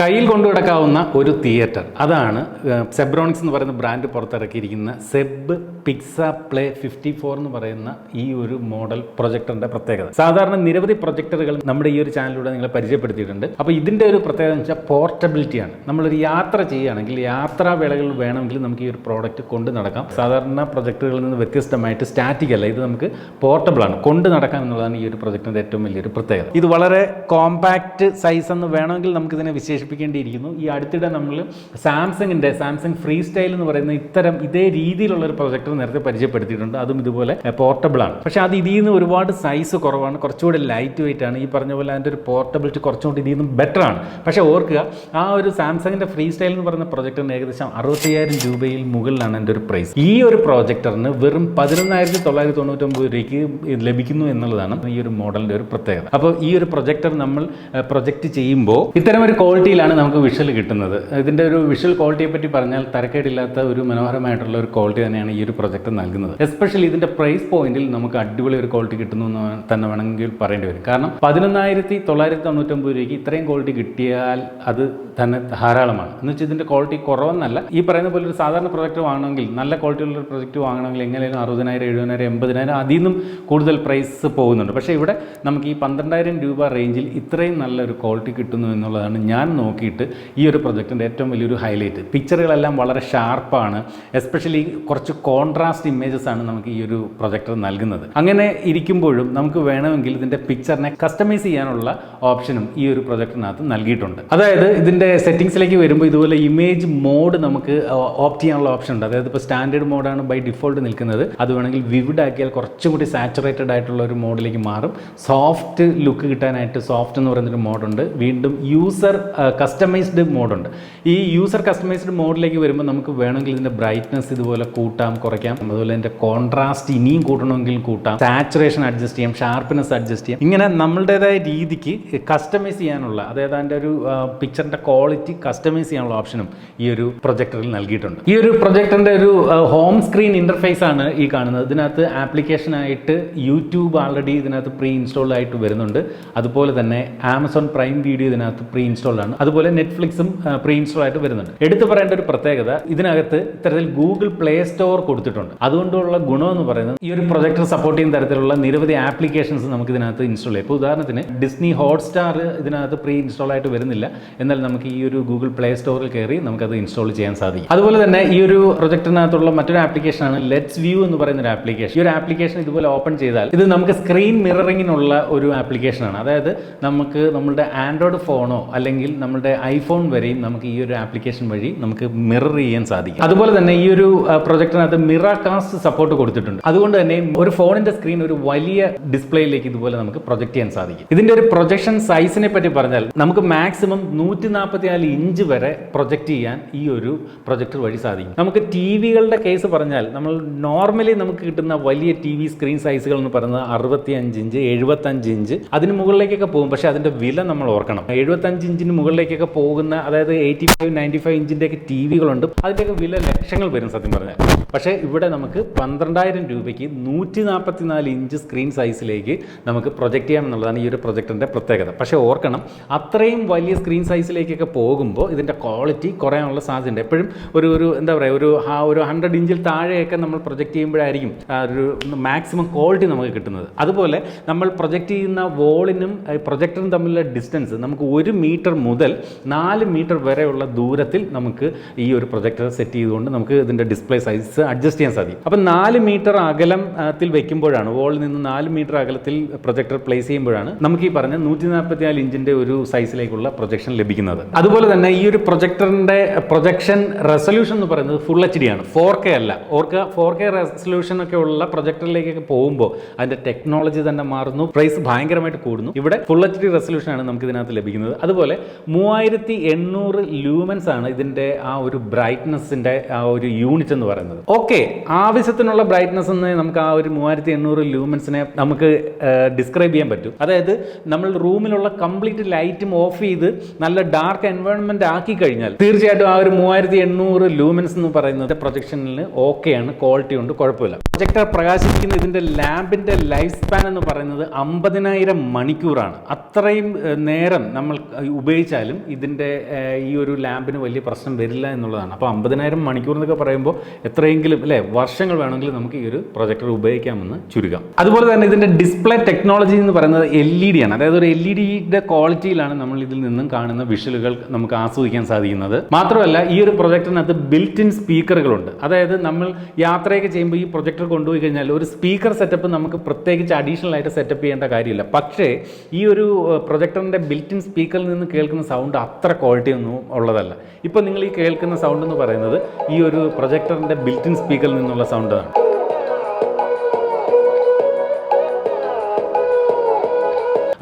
കയ്യിൽ കൊണ്ടു കിടക്കാവുന്ന ഒരു തിയേറ്റർ. അതാണ് സെബ്രോണിക്സ് എന്ന് പറയുന്ന brand പുറത്തിറക്കിയിരിക്കുന്ന Zeb Pixa play fifty four എന്ന് പറയുന്ന ഈ ഒരു മോഡൽ പ്രൊജക്ടറിന്റെ പ്രത്യേകത. സാധാരണ നിരവധി പ്രൊജക്ടറുകൾ നമ്മുടെ ഈ ഒരു ചാനലിലൂടെ നിങ്ങളെ പരിചയപ്പെടുത്തിയിട്ടുണ്ട്. അപ്പോൾ ഇതിന്റെ ഒരു പ്രത്യേകത എന്ന് വെച്ചാൽ പോർട്ടബിലിറ്റിയാണ് നമ്മളൊരു യാത്ര ചെയ്യുകയാണെങ്കിൽ യാത്രാ വേളകളിൽ വേണമെങ്കിൽ നമുക്ക് ഈ ഒരു പ്രോഡക്റ്റ് കൊണ്ട് നടക്കാം. സാധാരണ പ്രൊജക്ടറുകളിൽ നിന്ന് വ്യത്യസ്തമായിട്ട് സ്റ്റാറ്റിക് അല്ല ഇത് നമുക്ക് പോർട്ടബിൾ ആണ്. കൊണ്ട് നടക്കാം എന്നുള്ളതാണ് ഈ ഒരു പ്രൊജക്ടറിന്റെ ഏറ്റവും വലിയൊരു പ്രത്യേകത. ഇത് വളരെ കോമ്പാക്റ്റ് സൈസ് എന്ന് വേണമെങ്കിൽ നമുക്ക് ഇതിനെ വിശേഷിപ്പിക്കേണ്ടിയിരിക്കുന്നു. ഈ അടുത്തിടെ നമ്മൾ സാംസങ്ങിന്റെ സാംസങ് ഫ്രീ സ്റ്റൈൽ എന്ന് പറയുന്ന ഇത്തരം ഇതേ രീതിയിലുള്ള ഒരു പ്രൊജക്ടർ നേരത്തെ പരിചയപ്പെടുത്തിയിട്ടുണ്ട്. അതും ഇതുപോലെ പോർട്ടബിൾ ആണ്. പക്ഷെ അത് ഇതിൽ നിന്ന് ഒരുപാട് സൈസ് കുറവാണ്. കുറച്ചുകൂടി ലൈറ്റ് വെയിറ്റ് ആണ്. ഈ പറഞ്ഞ പോലെ അതിന്റെ ഒരു പോർട്ടബിലിറ്റി കുറച്ചുകൂടി ഇതിൽ നിന്നും ബെറ്റർ ആണ്. പക്ഷേ ഓർക്കുക ആ ഒരു സാംസങ്ങിന്റെ ഫ്രീ സ്റ്റൈൽ എന്ന് പറയുന്ന പ്രൊജക്ടറിന് ഏകദേശം അറുപത്തയ്യായിരം രൂപയിൽ മുകളിലാണ് എന്റെ ഒരു പ്രൈസ് ഈ ഒരു പ്രോജക്ടറിന് വെറും പതിനൊന്നായിരത്തി തൊള്ളായിരത്തി തൊണ്ണൂറ്റൊമ്പത് രൂപയ്ക്ക് ലഭിക്കുന്നു എന്നുള്ളതാണ് ഈ ഒരു മോഡലിന്റെ ഒരു പ്രത്യേകത. അപ്പോൾ ഈ ഒരു പ്രൊജക്ടർ നമ്മൾ പ്രൊജക്റ്റ് ചെയ്യുമ്പോൾ ഇത്തരം ഒരു ക്വാളിറ്റിയിലാണ് നമുക്ക് വിഷ്വൽ കിട്ടുന്നത്. ഇതിന്റെ ഒരു വിഷ്വൽ ക്വാളിറ്റിയെ പറ്റി പറഞ്ഞാൽ തരക്കേടില്ലാത്ത ഒരു മനോഹരമായിട്ടുള്ള ഒരു ക്വാളിറ്റി തന്നെയാണ് ഈ ഒരു പ്രൊജക്ട് നൽകുന്നത്. എസ്പെഷ്യലി ഇതിന്റെ പ്രൈസ് പോയിന്റിൽ നമുക്ക് അടിപൊളി ഒരു ക്വാളിറ്റി കിട്ടുന്നു എന്ന് തന്നെ വേണമെങ്കിൽ പറയേണ്ടി വരും. കാരണം പതിനൊന്നായിരത്തി തൊള്ളായിരത്തി തൊണ്ണൂറ്റൊമ്പത് രൂപയ്ക്ക് ഇത്രയും ക്വാളിറ്റി കിട്ടിയാൽ അത് തന്നെ ധാരാളമാണ്. എന്ന് വെച്ചാൽ ഇതിന്റെ ക്വാളിറ്റി കുറവെന്നല്ല. ഈ പറയുന്ന പോലെ ഒരു സാധാരണ പ്രൊജക്ട് വാങ്ങണമെങ്കിൽ നല്ല ക്വാളിറ്റി ഉള്ള ഒരു പ്രൊജക്ട് വാങ്ങണമെങ്കിൽ എങ്ങനെയാലും അറുപതിനായിരം എഴുപതിനായിരം എൺപതിനായിരം അതിൽ നിന്നും കൂടുതൽ പ്രൈസ് പോകുന്നുണ്ട്. പക്ഷേ ഇവിടെ നമുക്ക് ഈ പന്ത്രണ്ടായിരം രൂപ റേഞ്ചിൽ ഇത്രയും നല്ലൊരു ക്വാളിറ്റി കിട്ടുന്നു എന്നുള്ളതാണ് ഞാൻ നോക്കിയിട്ട് ഈ ഒരു പ്രൊജക്റ്റിന്റെ ഏറ്റവും വലിയൊരു ഹൈലൈറ്റ്. പിക്ചറുകളെല്ലാം വളരെ ഷാർപ്പാണ്. എസ്പെഷ്യലി കുറച്ച് കോൺട്രാസ്റ്റ് ഇമേജസ് ആണ് നമുക്ക് ഈ ഒരു പ്രൊജക്ടർ നൽകുന്നത്. അങ്ങനെ ഇരിക്കുമ്പോഴും നമുക്ക് വേണമെങ്കിൽ ഇതിന്റെ പിക്ചറിനെ കസ്റ്റമൈസ് ചെയ്യാനുള്ള ഓപ്ഷനും ഈ ഒരു പ്രൊജക്ടിനകത്ത് നൽകിയിട്ടുണ്ട്. അതായത് ഇതിന്റെ സെറ്റിങ്സിലേക്ക് വരുമ്പോൾ ഇതുപോലെ ഇമേജ് മോഡ് നമുക്ക് ഓപ്റ്റ് ചെയ്യാനുള്ള ഓപ്ഷൻ ഉണ്ട്. അതായത് ഇപ്പോൾ സ്റ്റാൻഡേർഡ് മോഡാണ് ബൈ ഡിഫോൾട്ട് നിൽക്കുന്നത്. അത് വേണമെങ്കിൽ വിവിഡ് ആക്കിയാൽ കുറച്ചും കൂടി സാച്ചുറേറ്റഡ് ആയിട്ടുള്ള ഒരു മോഡിലേക്ക് മാറും. സോഫ്റ്റ് ലുക്ക് കിട്ടാനായിട്ട് സോഫ്റ്റ് എന്ന് പറയുന്നൊരു മോഡുണ്ട്. വീണ്ടും യൂസർ കസ്റ്റമൈസ്ഡ് മോഡുണ്ട് ഈ യൂസർ കസ്റ്റമൈസ്ഡ് മോഡിലേക്ക് വരുമ്പോൾ നമുക്ക് വേണമെങ്കിൽ ഇതിന്റെ ബ്രൈറ്റ്നസ് ഇതുപോലെ കൂട്ടാം കുറയ്ക്കാം. അതുപോലെ ഇതിന്റെ കോൺട്രാസ്റ്റ് ഇനിയും കൂട്ടണമെങ്കിൽ കൂട്ടാം. സാച്ചുറേഷൻ അഡ്ജസ്റ്റ് ചെയ്യാം ഷാർപ്പ്നെസ് അഡ്ജസ്റ്റ് ചെയ്യാം. ഇങ്ങനെ നമ്മളുടേതായ രീതിക്ക് കസ്റ്റമൈസ് ചെയ്യാനുള്ള അതായത് അതിന്റെ ഒരു പിക്ചറിന്റെ ക്വാളിറ്റി കസ്റ്റമൈസ് ചെയ്യാനുള്ള ഓപ്ഷനും ഈ ഒരു പ്രൊജക്ടറിൽ നൽകിയിട്ടുണ്ട്. ഈ ഒരു പ്രൊജക്ടറിന്റെ ഒരു ഹോം സ്ക്രീൻ ഇന്റർഫേസ് ആണ് ഈ കാണുന്നത്. ഇതിനകത്ത് ആപ്ലിക്കേഷനായിട്ട് യൂട്യൂബ് ആൾറെഡി ഇതിനകത്ത് പ്രീ ഇൻസ്റ്റാൾഡ് ആയിട്ട് വരുന്നുണ്ട്. അതുപോലെ തന്നെ ആമസോൺ പ്രൈം വീഡിയോ ഇതിനകത്ത് പ്രീ ഇൻസ്റ്റാൾഡ് ആണ്. അതുപോലെ നെറ്റ്ഫ്ലിക്സും പ്രീ ഇൻസ്റ്റാൾ ആയിട്ട് വരുന്നുണ്ട്. എടുത്തു പറയേണ്ട ഒരു പ്രത്യേകത ഇതിനകത്ത് ഇത്തരത്തിൽ ഗൂഗിൾ പ്ലേ സ്റ്റോർ കൊടുത്തിട്ടുണ്ട്. അതുകൊണ്ടുള്ള ഗുണം എന്ന് പറയുന്നത് ഈ ഒരു പ്രൊജക്ടർ സപ്പോർട്ട് ചെയ്യുന്ന തരത്തിലുള്ള നിരവധി ആപ്ലിക്കേഷൻസ് നമുക്ക് ഇതിനകത്ത് ഇൻസ്റ്റാൾ ചെയ്യാം. ഇപ്പോൾ ഉദാഹരണത്തിന് ഡിസ്നി ഹോട്ട്സ്റ്റാർ ഇതിനകത്ത് പ്രീ ഇൻസ്റ്റാൾ ആയിട്ട് വരുന്നില്ല. എന്നാൽ നമുക്ക് ഈ ഒരു ഗൂഗിൾ പ്ലേ സ്റ്റോറിൽ കയറി നമുക്കത് ഇൻസ്റ്റാൾ ചെയ്യാൻ സാധിക്കും. അതുപോലെ തന്നെ ഈ ഒരു പ്രൊജക്ടിനകത്തുള്ള മറ്റൊരു ആപ്ലിക്കേഷനാണ് ലെറ്റ്സ് വ്യൂ എന്ന് പറയുന്ന ഒരു ആപ്ലിക്കേഷൻ. ഈ ഒരു ആപ്ലിക്കേഷൻ ഇതുപോലെ ഓപ്പൺ ചെയ്താൽ ഇത് നമുക്ക് സ്ക്രീൻ മിററിങ്ങിനുള്ള ഒരു ആപ്ലിക്കേഷനാണ്. അതായത് നമുക്ക് നമ്മുടെ ആൻഡ്രോയിഡ് ഫോണോ അല്ലെങ്കിൽ നമ്മുടെ ഐഫോൺ വരെയും നമുക്ക് ഈ ഒരു ആപ്ലിക്കേഷൻ വഴി നമുക്ക് മിറർ ചെയ്യാൻ സാധിക്കും. അതുപോലെ തന്നെ ഈ ഒരു പ്രൊജക്ടിനകത്ത് മിറ കാസ്റ്റ് സപ്പോർട്ട് കൊടുത്തിട്ടുണ്ട്. അതുകൊണ്ട് തന്നെ ഒരു ഫോണിന്റെ സ്ക്രീൻ ഒരു വലിയ ഡിസ്പ്ലേയിലേക്ക് ഇതുപോലെ നമുക്ക് പ്രൊജക്ട് ചെയ്യാൻ സാധിക്കും. ഇതിന്റെ ഒരു പ്രൊജക്ഷൻ സൈസിനെ പറ്റി പറഞ്ഞാൽ നമുക്ക് മാക്സിമം നൂറ്റി നാൽപ്പത്തിനാല് ഇഞ്ച് വരെ പ്രൊജക്ട് ചെയ്യാൻ ഈ ഒരു പ്രൊജക്ടർ വഴി സാധിക്കും. നമുക്ക് ടി വികളുടെ കേസ് പറഞ്ഞാൽ നമ്മൾ നോർമലി നമുക്ക് കിട്ടുന്ന വലിയ ടി വി സ്ക്രീൻ സൈസുകൾ എന്ന് പറയുന്നത് അറുപത്തി അഞ്ച് ഇഞ്ച് എഴുപത്തഞ്ച് ഇഞ്ച് അതിന് മുകളിലേക്കൊക്കെ പോകും. പക്ഷേ അതിന്റെ വില നമ്മൾ ഓർക്കണം. എഴുപത്തഞ്ച് ഇഞ്ചിന് മുകളിലേക്കൊക്കെ പോകുന്ന അതായത് എയ്റ്റി ഫൈവ് നയന്റി ഫൈവ് ഇഞ്ചിന്റെ ഒക്കെ ടി വികളുണ്ട്. അതിന്റെയൊക്കെ വില ലക്ഷങ്ങൾ വരും സത്യം പറഞ്ഞാൽ. പക്ഷേ ഇവിടെ നമുക്ക് പന്ത്രണ്ടായിരം രൂപയ്ക്ക് നൂറ്റി നാൽപ്പത്തി നാല് ഇഞ്ച് സ്ക്രീൻ സൈസിലേക്ക് നമുക്ക് പ്രൊജക്റ്റ് ചെയ്യാം എന്നുള്ളതാണ് ഈ ഒരു പ്രൊജക്ടറിന്റെ പ്രത്യേകത. പക്ഷേ ഓർക്കണം അത്രയും വലിയ സ്ക്രീൻ സൈസിലേക്കൊക്കെ പോകുമ്പോൾ ഇതിന്റെ ക്വാളിറ്റി കുറയാനുള്ള സാധ്യതയുണ്ട്. എപ്പോഴും ഒരു ഒരു എന്താ പറയുക ഒരു ആ ഒരു ഹൺഡ്രഡ് ഇഞ്ചിൽ താഴെയൊക്കെ നമ്മൾ പ്രൊജക്റ്റ് ചെയ്യുമ്പോഴായിരിക്കും ഒരു മാക്സിമം ക്വാളിറ്റി നമുക്ക് കിട്ടുന്നത്. അതുപോലെ നമ്മൾ പ്രൊജക്റ്റ് ചെയ്യുന്ന വോളിനും പ്രൊജക്ടറും തമ്മിലുള്ള ഡിസ്റ്റൻസ് നമുക്ക് ഒരു മീറ്റർ മുതൽ നാല് മീറ്റർ വരെയുള്ള ദൂരത്തിൽ നമുക്ക് ഈ ഒരു പ്രൊജക്ടർ സെറ്റ് ചെയ്തുകൊണ്ട് നമുക്ക് ഇതിന്റെ ഡിസ്പ്ലേ സൈസ് അഡ്ജസ്റ്റ് ചെയ്യാൻ സാധിക്കും. അപ്പം നാല് മീറ്റർ അകലത്തിൽ വെക്കുമ്പോഴാണ് വോളിൽ നിന്ന് നാല് മീറ്റർ അകലത്തിൽ പ്രൊജക്ടർ പ്ലേസ് ചെയ്യുമ്പോഴാണ് നമുക്ക് ഈ പറഞ്ഞ നൂറ്റി നാൽപ്പത്തിനാല് ഇഞ്ചിന്റെ ഒരു സൈസിലേക്കുള്ള പ്രൊജക്ഷൻ ലഭിക്കുന്നത്. അതുപോലെ തന്നെ ഈ ഒരു പ്രൊജക്ടറിന്റെ പ്രൊജക്ഷൻ റെസൊല്യൂഷൻ എന്ന് പറയുന്നത് ഫുൾ എച്ച് ഡി ആണ്. ഫോർ കെ അല്ല. ഓർക്ക ഫോർ കെ റെസൊല്യൂഷൻ ഒക്കെ ഉള്ള പ്രൊജക്ടറിലേക്കൊക്കെ പോകുമ്പോൾ അതിന്റെ ടെക്നോളജി തന്നെ മാറുന്നു പ്രൈസ് ഭയങ്കരമായിട്ട് കൂടുന്നു. ഇവിടെ ഫുൾ എച്ച് ഡി റെസൊല്യൂഷൻ ആണ് നമുക്ക് ഇതിനകത്ത് ലഭിക്കുന്നത്. അതുപോലെ മൂവായിരത്തി എണ്ണൂറ് ലൂമൻസ് ആണ് ഇതിന്റെ ആ ഒരു ബ്രൈറ്റ്നസിന്റെ ആ ഒരു യൂണിറ്റ് എന്ന് പറയുന്നത്. ഓക്കെ ആവശ്യത്തിനുള്ള ബ്രൈറ്റ്നസ് എന്ന് നമുക്ക് ആ ഒരു മൂവായിരത്തി എണ്ണൂറ് ലൂമൻസിനെ നമുക്ക് ഡിസ്ക്രൈബ് ചെയ്യാൻ പറ്റും. അതായത് നമ്മൾ റൂമിലുള്ള കംപ്ലീറ്റ് ലൈറ്റും ഓഫ് ചെയ്ത് നല്ല ഡാർക്ക് എൻവയോൺമെന്റ് ആക്കി കഴിഞ്ഞാൽ തീർച്ചയായിട്ടും ആ ഒരു മൂവായിരത്തി എണ്ണൂറ് ലൂമൻസ് എന്ന് പറയുന്നത് പ്രൊജക്ഷനിൽ ഓക്കെയാണ് ക്വാളിറ്റി ഉണ്ട് കുഴപ്പമില്ല. പ്രൊജക്ടർ പ്രകാശിപ്പിക്കുന്ന ഇതിന്റെ ലാമ്പിന്റെ ലൈഫ് സ്പാൻ എന്ന് പറയുന്നത് അമ്പതിനായിരം മണിക്കൂറാണ്. അത്രയും നേരം നമ്മൾ ഉപയോഗിച്ചാലും കാരണവശാലും ഇതിന്റെ ഈ ഒരു ലാമ്പിന് വലിയ പ്രശ്നം വരില്ല എന്നുള്ളതാണ്. അപ്പോൾ അമ്പതിനായിരം മണിക്കൂർ എന്നൊക്കെ പറയുമ്പോൾ എത്രയെങ്കിലും അല്ലേ വർഷങ്ങൾ വേണമെങ്കിൽ നമുക്ക് ഈ ഒരു പ്രൊജക്ടർ ഉപയോഗിക്കാമെന്ന് ചുരുക്കാം. അതുപോലെ തന്നെ ഇതിന്റെ ഡിസ്പ്ലേ ടെക്നോളജി എന്ന് പറയുന്നത് എൽ ഇ ഡി ആണ്. അതായത് ഒരു എൽ ഇ ഡിയുടെ ക്വാളിറ്റിയിലാണ് നമ്മൾ ഇതിൽ നിന്നും കാണുന്ന വിഷലുകൾ നമുക്ക് ആസ്വദിക്കാൻ സാധിക്കുന്നത്. മാത്രമല്ല ഈ ഒരു പ്രൊജക്ടറിനകത്ത് ബിൽറ്റ് ഇൻ സ്പീക്കറുകളുണ്ട്. അതായത് നമ്മൾ യാത്രയൊക്കെ ചെയ്യുമ്പോൾ ഈ പ്രൊജക്ടർ കൊണ്ടുപോയി കഴിഞ്ഞാൽ ഒരു സ്പീക്കർ സെറ്റപ്പ് നമുക്ക് പ്രത്യേകിച്ച് അഡീഷണൽ ആയിട്ട് സെറ്റപ്പ് ചെയ്യേണ്ട കാര്യമില്ല. പക്ഷേ ഈ ഒരു പ്രൊജക്ടറിന്റെ ബിൽറ്റ് ഇൻ സ്പീക്കറിൽ നിന്ന് കേൾക്കുന്ന സൗണ്ട് അത്ര ക്വാളിറ്റി ഒന്നും ഉള്ളതല്ല. ഇപ്പോൾ നിങ്ങൾ ഈ കേൾക്കുന്ന സൗണ്ട് എന്ന് പറയുന്നത് ഈ ഒരു പ്രൊജക്ടറിന്റെ ബിൽറ്റിൻ സ്പീക്കറിൽ നിന്നുള്ള സൗണ്ടാണ്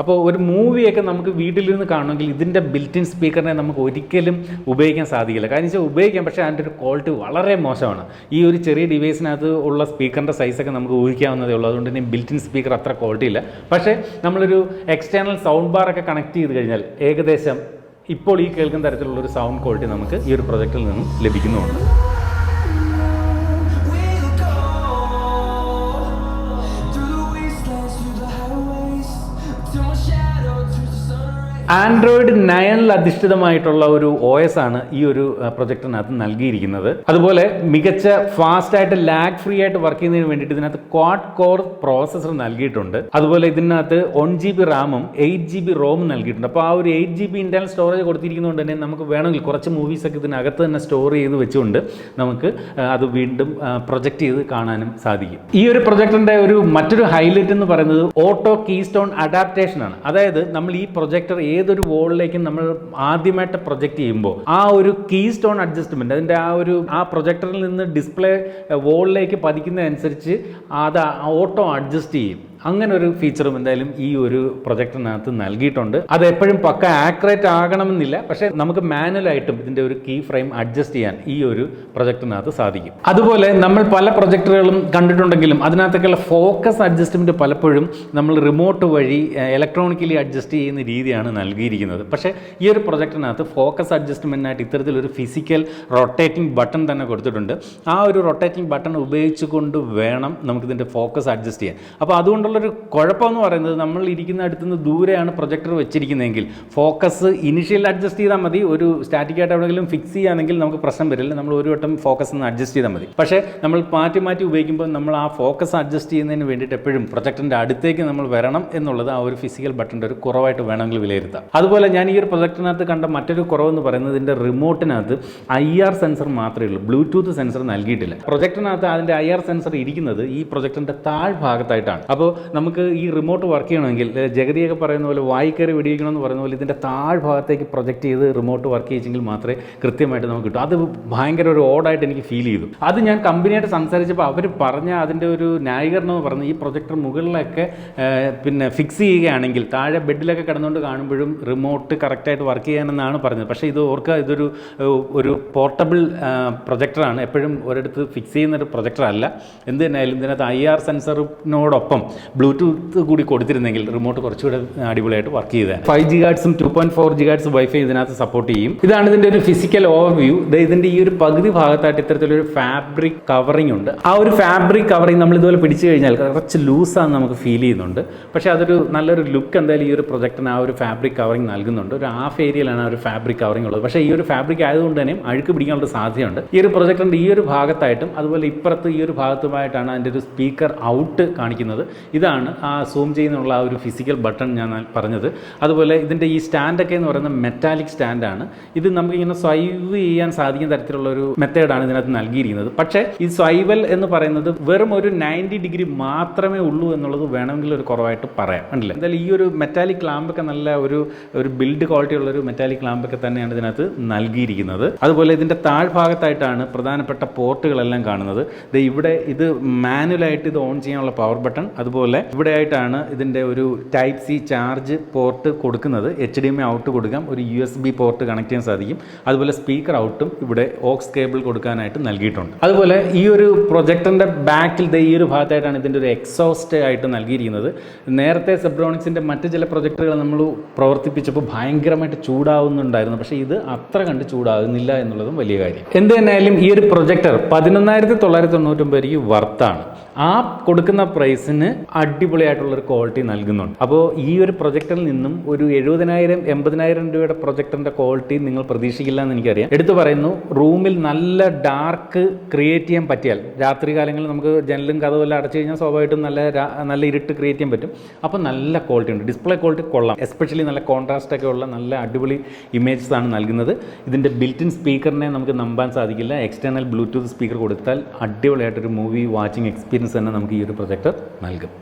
അപ്പോൾ ഒരു മൂവിയൊക്കെ നമുക്ക് വീട്ടിലിരുന്ന് കാണണമെങ്കിൽ ഇതിന്റെ ബിൽറ്റിൻ സ്പീക്കറിനെ നമുക്ക് ഒരിക്കലും ഉപയോഗിക്കാൻ സാധിക്കില്ല. കാരണം വെച്ചാൽ ഉപയോഗിക്കാം പക്ഷേ അതിന്റെ ഒരു ക്വാളിറ്റി വളരെ മോശമാണ്. ഈ ഒരു ചെറിയ ഡിവൈസിനകത്ത് ഉള്ള സ്പീക്കറിന്റെ സൈസൊക്കെ നമുക്ക് ഊഹിക്കാവുന്നതേ ഉള്ളൂ. അതുകൊണ്ട് തന്നെ ബിൽറ്റിൻ സ്പീക്കർ അത്ര ക്വാളിറ്റി ഇല്ല. പക്ഷേ നമ്മളൊരു എക്സ്റ്റേണൽ സൗണ്ട് ബാറൊക്കെ കണക്ട് ചെയ്ത് കഴിഞ്ഞാൽ ഏകദേശം ഇപ്പോൾ ഈ കേൾക്കുന്ന തരത്തിലുള്ള ഒരു സൗണ്ട് ക്വാളിറ്റി നമുക്ക് ഈ ഒരു പ്രൊജക്റ്റിൽ നിന്നും ലഭിക്കുന്നുമുണ്ട്. ആൻഡ്രോയിഡ് നയനിൽ അധിഷ്ഠിതമായിട്ടുള്ള ഒരു ഒ എസ് ആണ് ഈ ഒരു പ്രൊജക്ടിനകത്ത് നൽകിയിരിക്കുന്നത്. അതുപോലെ മികച്ച ഫാസ്റ്റ് ആയിട്ട് ലാഗ് ഫ്രീ ആയിട്ട് വർക്ക് ചെയ്യുന്നതിന് വേണ്ടിയിട്ട് ഇതിനകത്ത് ക്വാഡ് കോർ പ്രോസസ്സർ നൽകിയിട്ടുണ്ട്. അതുപോലെ ഇതിനകത്ത് വൺ ജി ബി റാമും എയ്റ്റ് ജി ബി റോമും നൽകിയിട്ടുണ്ട്. അപ്പോൾ ആ ഒരു eight G B internal storage കൊടുത്തിരിക്കുന്നതുകൊണ്ട് തന്നെ നമുക്ക് വേണമെങ്കിൽ കുറച്ച് മൂവീസൊക്കെ ഇതിനകത്ത് തന്നെ സ്റ്റോർ ചെയ്ത് വെച്ചുകൊണ്ട് നമുക്ക് അത് വീണ്ടും പ്രൊജക്റ്റ് ചെയ്ത് കാണാനും സാധിക്കും. ഈ ഒരു പ്രൊജക്ടിന്റെ ഒരു മറ്റൊരു ഹൈലൈറ്റ് എന്ന് പറയുന്നത് ഓട്ടോ കീസ്റ്റോൺ അഡാപ്റ്റേഷൻ ആണ്. അതായത് നമ്മൾ ഈ പ്രൊജക്ടർ ഏതൊരു വോളിലേക്കും നമ്മൾ ആദ്യമായിട്ട് പ്രൊജക്റ്റ് ചെയ്യുമ്പോൾ ആ ഒരു കീ സ്റ്റോൺ അഡ്ജസ്റ്റ്മെന്റ് അതിന്റെ ആ ഒരു ആ പ്രൊജക്ടറിൽ നിന്ന് ഡിസ്പ്ലേ വോളിലേക്ക് പതിക്കുന്നതനുസരിച്ച് അത് ഓട്ടോ അഡ്ജസ്റ്റ് ചെയ്യും. അങ്ങനെ ഒരു ഫീച്ചറും എന്തായാലും ഈ ഒരു പ്രൊജക്റ്റിനകത്ത് നൽകിയിട്ടുണ്ട്. അത് എപ്പോഴും പക്ക ആക്യുറേറ്റ് ആകണമെന്നില്ല. പക്ഷേ നമുക്ക് മാനുവലായിട്ടും ഇതിന്റെ ഒരു കീ ഫ്രെയിം അഡ്ജസ്റ്റ് ചെയ്യാൻ ഈ ഒരു പ്രൊജക്റ്റിനകത്ത് സാധിക്കും. അതുപോലെ നമ്മൾ പല പ്രൊജക്ടറുകളും കണ്ടിട്ടുണ്ടെങ്കിലും അതിനകത്തേക്കുള്ള ഫോക്കസ് അഡ്ജസ്റ്റ്മെന്റ് പലപ്പോഴും നമ്മൾ റിമോട്ട് വഴി ഇലക്ട്രോണിക്കലി അഡ്ജസ്റ്റ് ചെയ്യുന്ന രീതിയാണ് നൽകിയിരിക്കുന്നത്. പക്ഷേ ഈ ഒരു പ്രൊജക്റ്റിനകത്ത് ഫോക്കസ് അഡ്ജസ്റ്റ്മെന്റിനായിട്ട് ഇത്തരത്തിലൊരു ഫിസിക്കൽ റൊട്ടേറ്റിംഗ് ബട്ടൺ തന്നെ കൊടുത്തിട്ടുണ്ട്. ആ ഒരു റൊട്ടേറ്റിംഗ് ബട്ടൺ ഉപയോഗിച്ചുകൊണ്ട് വേണം നമുക്കിതിന്റെ ഫോക്കസ് അഡ്ജസ്റ്റ് ചെയ്യാൻ. അപ്പോൾ അതുകൊണ്ടുള്ളൊരു കുഴപ്പമെന്ന് പറയുന്നത് നമ്മൾ ഇരിക്കുന്ന അടുത്ത് നിന്ന് ദൂരെയാണ് പ്രൊജക്ടർ വെച്ചിരിക്കുന്നതെങ്കിൽ ഫോക്കസ് ഇനിഷ്യൽ അഡ്ജസ്റ്റ് ചെയ്താൽ മതി. ഒരു സ്റ്റാറ്റിക് ആയിട്ട് എവിടെയെങ്കിലും ഫിക്സ് ചെയ്യുകയാണെങ്കിൽ നമുക്ക് പ്രശ്നം വരില്ല. നമ്മൾ ഒരു വട്ടം ഫോക്കസ് ഒന്ന് അഡ്ജസ്റ്റ് ചെയ്താൽ മതി. പക്ഷേ നമ്മൾ മാറ്റി മാറ്റി ഉപയോഗിക്കുമ്പോൾ നമ്മൾ ആ ഫോക്കസ് അഡ്ജസ്റ്റ് ചെയ്യുന്നതിന് വേണ്ടിയിട്ട് എപ്പോഴും പ്രൊജക്ടറിന്റെ അടുത്തേക്ക് നമ്മൾ വരണം എന്നുള്ളത് ആ ഒരു ഫിസിക്കൽ ബട്ടന്റെ ഒരു കുറവായിട്ട് വേണമെങ്കിൽ വിലയിരുത്താം. അതുപോലെ ഞാൻ ഈ ഒരു പ്രൊജക്ടറിനകത്ത് കണ്ട മറ്റൊരു കുറവെന്ന് പറയുന്നത് ഇതിന്റെ റിമോട്ടിനകത്ത് ഐ ആർ സെൻസർ മാത്രമേ ഉള്ളൂ. ബ്ലൂടൂത്ത് സെൻസർ നൽകിയിട്ടില്ല. പ്രൊജക്ടറിനകത്ത് അതിന്റെ ഐ ആർ സെൻസർ ഇരിക്കുന്നത് ഈ പ്രൊജക്ടറിന്റെ താഴ്ഭാഗത്തായിട്ടാണ്. അപ്പോൾ നമുക്ക് ഈ റിമോട്ട് വർക്ക് ചെയ്യണമെങ്കിൽ ജഗതിയൊക്കെ പറയുന്ന പോലെ വായിക്കറി വെടിയിക്കണമെന്ന് പറയുന്ന പോലെ ഇതിന്റെ താഴ്ഭാഗത്തേക്ക് പ്രൊജക്റ്റ് ചെയ്ത് റിമോട്ട് വർക്ക് ചെയ്യിച്ചെങ്കിൽ മാത്രമേ കൃത്യമായിട്ട് നമുക്ക് കിട്ടൂ. അത് ഭയങ്കര ഒരു ഓടായിട്ട് എനിക്ക് ഫീൽ ചെയ്തു. അത് ഞാൻ കമ്പനിയായിട്ട് സംസാരിച്ചപ്പോൾ അവർ പറഞ്ഞ അതിന്റെ ഒരു ന്യായീകരണം എന്ന് പറഞ്ഞ ഈ പ്രൊജക്ടർ മുകളിലൊക്കെ പിന്നെ ഫിക്സ് ചെയ്യുകയാണെങ്കിൽ താഴെ ബെഡിലൊക്കെ കിടന്നുകൊണ്ട് കാണുമ്പോഴും റിമോട്ട് കറക്റ്റായിട്ട് വർക്ക് ചെയ്യാനെന്നാണ് പറഞ്ഞത്. പക്ഷേ ഇത് ഓർക്കുക ഇതൊരു ഒരു പോർട്ടബിൾ പ്രൊജക്ടറാണ് എപ്പോഴും ഒരിടത്ത് ഫിക്സ് ചെയ്യുന്ന ഒരു പ്രൊജക്ടർ അല്ല. എന്ത് തന്നെയായാലും ഇതിനകത്ത് ഐ ആർ സെൻസറിനോടൊപ്പം ബ്ലൂടൂത്ത് കൂടി കൊടുത്തിരുന്നെങ്കിൽ റിമോട്ട് കുറച്ചുകൂടെ അടിപൊളിയായിട്ട് വർക്ക് ചെയ്തതാണ് ഫൈവ് ജി ഗാഡ്സും ടു പോയിന്റ് ഫോർ ജി ഗാഡ്സ് വൈഫൈ ഇതിനകത്ത് സപ്പോർട്ട് ചെയ്യും. ഇതാണ് ഇതിന്റെ ഒരു ഫിസിക്കൽ ഓവർ വ്യൂ ഇതിന്റെ ഈ ഒരു പകുതി ഭാഗത്തായിട്ട് ഇത്തരത്തിലൊരു ഫാബ്രിക് കവറിംഗ് ഉണ്ട്. ആ ഒരു ഫാബ്രിക് കവറിംഗ് നമ്മൾ ഇതുപോലെ പിടിച്ചു കഴിഞ്ഞാൽ കുറച്ച് ലൂസാണ് നമുക്ക് ഫീൽ ചെയ്യുന്നുണ്ട്. പക്ഷേ അതൊരു നല്ലൊരു ലുക്ക് എന്തായാലും ഈ ഒരു പ്രൊജക്ടിന് ആ ഒരു ഫാബ്രിക് കവറിംഗ് നൽകുന്നുണ്ട്. ഒരു ഹാഫ് ഏരിയയിലാണ് ആ ഒരു ഫാബ്രിക് കവറിംഗ് ഉള്ളത്. പക്ഷേ ഈ ഒരു ഫാബ്രിക് ആയതുകൊണ്ട് തന്നെ അഴുക്ക് പിടിക്കാനുള്ള സാധ്യതയുണ്ട്. ഈ ഒരു പ്രൊജക്ടറിന്റെ ഈ ഒരു ഭാഗത്തായിട്ടും അതുപോലെ ഇപ്പുറത്ത് ഈ ഒരു ഭാഗത്തുമായിട്ടാണ് അതിന്റെ ഒരു സ്പീക്കർ ഔട്ട് കാണിക്കുന്നത്. ഇതാണ് ആ സൂം ചെയ്യുന്നുള്ള ആ ഒരു ഫിസിക്കൽ ബട്ടൺ ഞാൻ പറഞ്ഞത്. അതുപോലെ ഇതിന്റെ ഈ സ്റ്റാൻഡൊക്കെ എന്ന് പറയുന്ന മെറ്റാലിക് സ്റ്റാൻഡാണ് ഇത് നമുക്കിങ്ങനെ സ്വൈവ് ചെയ്യാൻ സാധിക്കുന്ന തരത്തിലുള്ള ഒരു മെത്തേഡാണ് ഇതിനകത്ത് നൽകിയിരിക്കുന്നത്. പക്ഷേ ഈ സ്വൈവൽ എന്ന് പറയുന്നത് വെറും ഒരു നയന്റി ഡിഗ്രി മാത്രമേ ഉള്ളൂ എന്നുള്ളത് വേണമെങ്കിൽ ഒരു കുറവായിട്ട് പറയാം. ഉണ്ടല്ലേ എന്തായാലും ഈ ഒരു മെറ്റാലിക് ലാമ്പൊക്കെ നല്ല ഒരു ഒരു ബിൽഡ് ക്വാളിറ്റി ഉള്ള ഒരു മെറ്റാലിക് ലാമ്പൊക്കെ തന്നെയാണ് ഇതിനകത്ത് നൽകിയിരിക്കുന്നത്. അതുപോലെ ഇതിന്റെ താഴ്ഭാഗത്തായിട്ടാണ് പ്രധാനപ്പെട്ട പോർട്ടുകളെല്ലാം കാണുന്നത്. ഇവിടെ ഇത് മാനുവലായിട്ട് ഇത് ഓൺ ചെയ്യാനുള്ള പവർ ബട്ടൺ അതുപോലെ ഇവിടെ ആയിട്ടാണ് ഇതിന്റെ ഒരു ടൈപ്പ് സി ചാർജ് പോർട്ട് കൊടുക്കുന്നത്. എച്ച് ഡി എം ഔട്ട് കൊടുക്കാം. ഒരു U S B port connect ചെയ്യാൻ സാധിക്കും. അതുപോലെ സ്പീക്കർ ഔട്ടും ഇവിടെ ഓക്സ് കേബിൾ കൊടുക്കാനായിട്ട് നൽകിയിട്ടുണ്ട്. അതുപോലെ ഈ ഒരു പ്രൊജക്ടറിന്റെ ബാക്കിൽ ഈ ഒരു ഭാഗത്തായിട്ടാണ് ഇതിന്റെ ഒരു എക്സോസ്റ്റ് ആയിട്ട് നൽകിയിരിക്കുന്നത്. നേരത്തെ സെബ്രോണിക്സിന്റെ മറ്റ് ചില പ്രൊജക്ടറുകൾ നമ്മൾ പ്രവർത്തിപ്പിച്ചപ്പോൾ ഭയങ്കരമായിട്ട് ചൂടാവുന്നുണ്ടായിരുന്നു. പക്ഷേ ഇത് അത്ര കണ്ട് ചൂടാകുന്നില്ല എന്നുള്ളതും വലിയ കാര്യം. എന്ത് തന്നെയായാലും ഈ ഒരു പ്രൊജക്ടർ പതിനൊന്നായിരത്തി തൊള്ളായിരത്തി തൊണ്ണൂറ്റൊമ്പത് രൂപയ്ക്ക് വർത്താണ് ആ കൊടുക്കുന്ന പ്രൈസിന് അടിപൊളിയായിട്ടുള്ളൊരു ക്വാളിറ്റി നൽകുന്നുണ്ട്. അപ്പോൾ ഈ ഒരു പ്രൊജക്ടറിൽ നിന്നും ഒരു എഴുപതിനായിരം എൺപതിനായിരം രൂപയുടെ പ്രൊജക്ടറിന്റെ ക്വാളിറ്റി നിങ്ങൾ പ്രതീക്ഷിക്കില്ല എന്ന് എനിക്കറിയാം. എടുത്തു പറയുന്നു റൂമിൽ നല്ല ഡാർക്ക് ക്രിയേറ്റ് ചെയ്യാൻ പറ്റിയാൽ രാത്രി കാലങ്ങളിൽ നമുക്ക് ജനലും കഥവും എല്ലാം അടച്ചു കഴിഞ്ഞാൽ സ്വാഭാവികമായിട്ടും നല്ല നല്ല ഇരുട്ട് ക്രിയേറ്റ് ചെയ്യാൻ പറ്റും. അപ്പോൾ നല്ല ക്വാളിറ്റി ഉണ്ട്. ഡിസ്പ്ലേ ക്വാളിറ്റി കൊള്ളാം. എസ്പെഷ്യലി നല്ല കോൺട്രാസ്റ്റ് ഒക്കെ ഉള്ള നല്ല അടിപൊളി ഇമേജസ് ആണ് നൽകുന്നത്. ഇതിന്റെ ബിൽറ്റിൻ സ്പീക്കറിനെ നമുക്ക് നമ്പാൻ സാധിക്കില്ല. എക്സ്റ്റേണൽ ബ്ലൂടൂത്ത് സ്പീക്കർ കൊടുത്താൽ അടിപൊളിയായിട്ടൊരു മൂവി വാച്ചിങ് എക്സ്പീരിയൻസ് തന്നെ നമുക്ക് ഈ ഒരു പ്രൊജക്ടർ നൽകും.